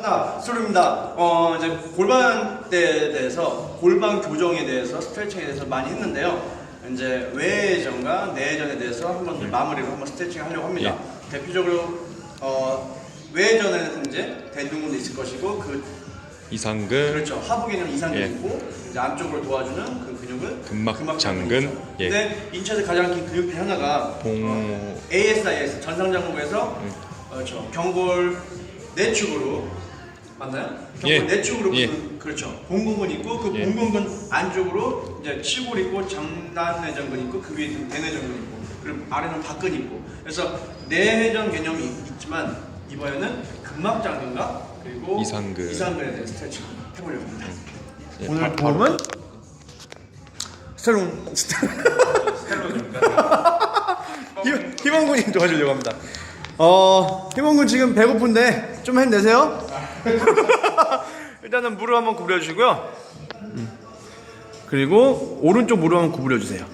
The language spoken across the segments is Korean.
나 수루입니다. 어 이제 골반대에 대해서 골반 교정에 대해서 스트레칭에 대해서 많이 했는데요. 이제 외전과 내전에 대해서 한번 더 마무리로 한번 스트레칭 하려고 합니다. 대표적으로 어 외전에는 이제 대둔근도 있을 것이고 그 이상근, 그렇죠 하부기는 이상근 예. 있고 이제 안쪽으로 도와주는 그 근육은 근막 장근, 근육이죠. 예. 근데 인체에서 가장 긴 근육 중 하나가 봉, ASIS 전상장구에서 음. 그렇죠 경골 내축으로 맞나요? 경골 예. 내축으로 예. 그, 그렇죠 봉근근 있고 그 예. 봉근근 안쪽으로 이제 치골 있고 장단내전근 있고 그 위에 대내전근 있고 그리고 아래는 박근 있고 그래서 내회전 개념이 있지만 이번에는 근막장근과 그리고 이상근. 이상근에 대해 스트레칭 해보려고 합니다. 예, 오늘 바- 바로- 도움은 새로운 희망- 희망군이 도와주려고 합니다. 어, 희망군 지금 배고픈데 좀 힘내세요. 일단은 무릎 한번 구부려 주시고요. 음. 그리고 오른쪽 무릎 한번 구부려 주세요.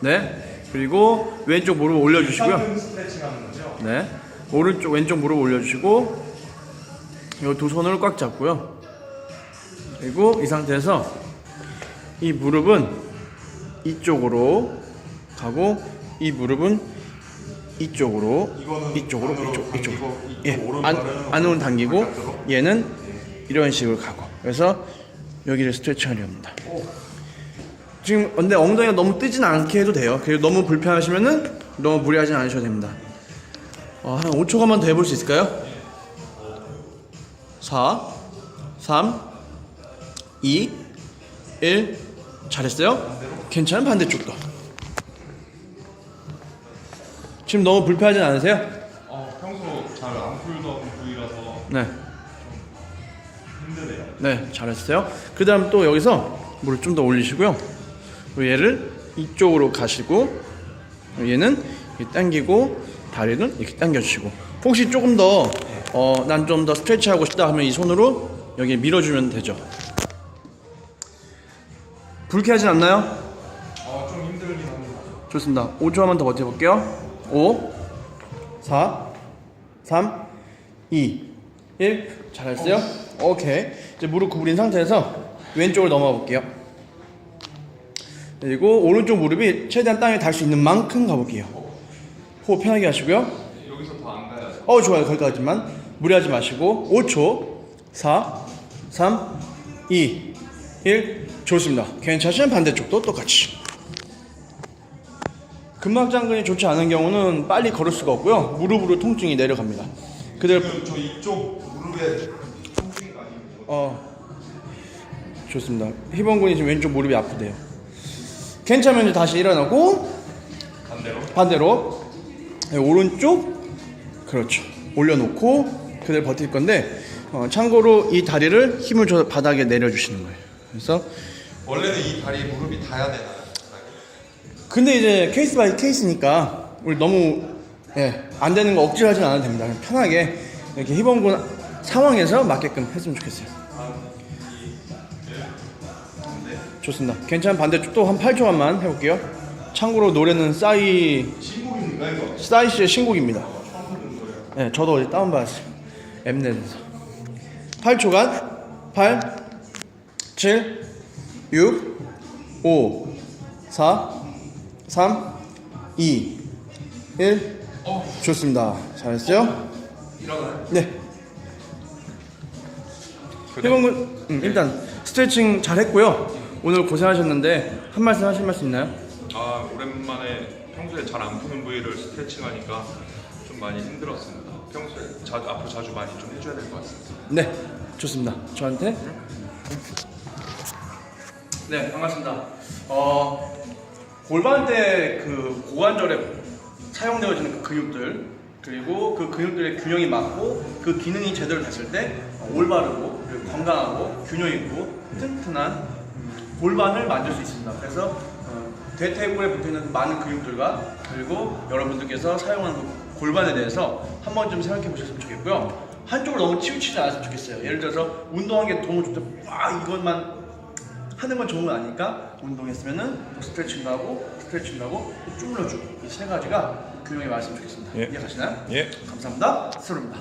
네. 그리고 왼쪽 무릎 올려 주시고요. 네. 오른쪽 왼쪽 무릎 올려 주시고 이 두 손을 꽉 잡고요. 그리고 이 상태에서 이 무릎은 이쪽으로 가고 이 무릎은 이쪽으로 이쪽으로 이쪽 이쪽. 예 안, 안으로 당기고 얘는 이런 식으로 가고. 그래서 여기를 스트레칭 하려 합니다. 지금 근데 엉덩이가 너무 뜨진 않게 해도 돼요. 그리고 너무 불편하시면은 너무 무리하진 않으셔도 됩니다. 어, 한 5초간만 더 해볼 수 있을까요? 4 3 2 1 잘했어요? 괜찮은 반대쪽도 지금 너무 불편하진 않으세요? 어, 평소 잘 안 풀던 부위라서 네. 힘드네요. 네, 잘했어요. 그 다음 또 여기서 물을 좀 더 올리시고요. 그리고 얘를 이쪽으로 가시고, 얘는 이렇게 당기고, 다리는 이렇게 당겨주시고. 혹시 조금 더, 어, 난 좀 더 스트레치 하고 싶다 하면 이 손으로 여기 밀어주면 되죠. 불쾌하진 않나요? 어, 좀 힘들긴 합니다. 좋습니다. 5초만 더 버텨볼게요. 5, 4, 3, 2, 1. 잘했어요? 오케이. 이제 무릎 구부린 상태에서 왼쪽으로 넘어가 볼게요. 그리고 오른쪽 무릎이 최대한 땅에 닿을 수 있는 만큼 가볼게요. 호흡 편하게 하시고요. 여기서 더 안 가야죠. 어, 좋아요. 거기까지만. 무리하지 마시고. 5초, 4, 3, 2, 1. 좋습니다. 괜찮으시면 반대쪽도 똑같이. 근막장근이 좋지 않은 경우는 빨리 걸을 수가 없고요. 무릎으로 통증이 내려갑니다. 그대로 지금 저 이쪽 무릎에 통증이 많이 있고 어 좋습니다. 희범군이 지금 왼쪽 무릎이 아프대요. 괜찮으면 이제 다시 일어나고 반대로 반대로 네, 오른쪽 그렇죠. 올려놓고 그대로 버틸 건데 어, 참고로 이 다리를 힘을 줘서 바닥에 내려주시는 거예요. 그래서 원래는 이 다리 무릎이 닿아야 되나요? 근데 이제 케이스 바이 케이스니까 우리 너무 예, 안 되는 거 억지로 하진 않아도 됩니다. 그냥 편하게 이렇게 희범군 상황에서 맞게끔 했으면 좋겠어요. 좋습니다. 괜찮은 반대쪽도 한 8초간만 해볼게요. 참고로 노래는 싸이? 싸이 씨의 신곡입니다. 네, 저도 어제 다운받았어요. 엠넷에서. 8초간 8, 7, 6, 5, 4, 3, 2, 1. 좋습니다. 잘했어요? 일어나요? 네. 희범군 음, 일단 스트레칭 잘했고요. 오늘 고생하셨는데 한 말씀 하실 말씀 있나요? 아 오랜만에 평소에 잘 안 푸는 부위를 스트레칭하니까 좀 많이 힘들었습니다. 평소에 자주 앞으로 자주 많이 좀 해줘야 될 것 같습니다. 네, 좋습니다. 저한테. 네, 반갑습니다. 어, 골반대 그 고관절에 사용되어지는 그 근육들 그리고 그 근육들의 균형이 맞고 그 기능이 제대로 됐을 때 올바르고 그리고 건강하고 균형 있고 튼튼한 음, 골반을 만들 수 있습니다. 그래서 어, 대퇴골에 붙어 있는 많은 근육들과 그리고 여러분들께서 사용하는 그 골반에 대해서 한 번쯤 생각해 보셨으면 좋겠고요. 한쪽으로 너무 치우치지 않았으면 좋겠어요. 예를 들어서 운동하는 게 너무 좋다. 와 이것만 하는 건 좋은 거 아니까 운동했으면은 또 스트레칭도 하고 스트레칭도 하고 또 주물러주고 이 세 가지가 균형이 맞으면 좋겠습니다. 예. 이해가시나요? 예. 감사합니다. 스루입니다.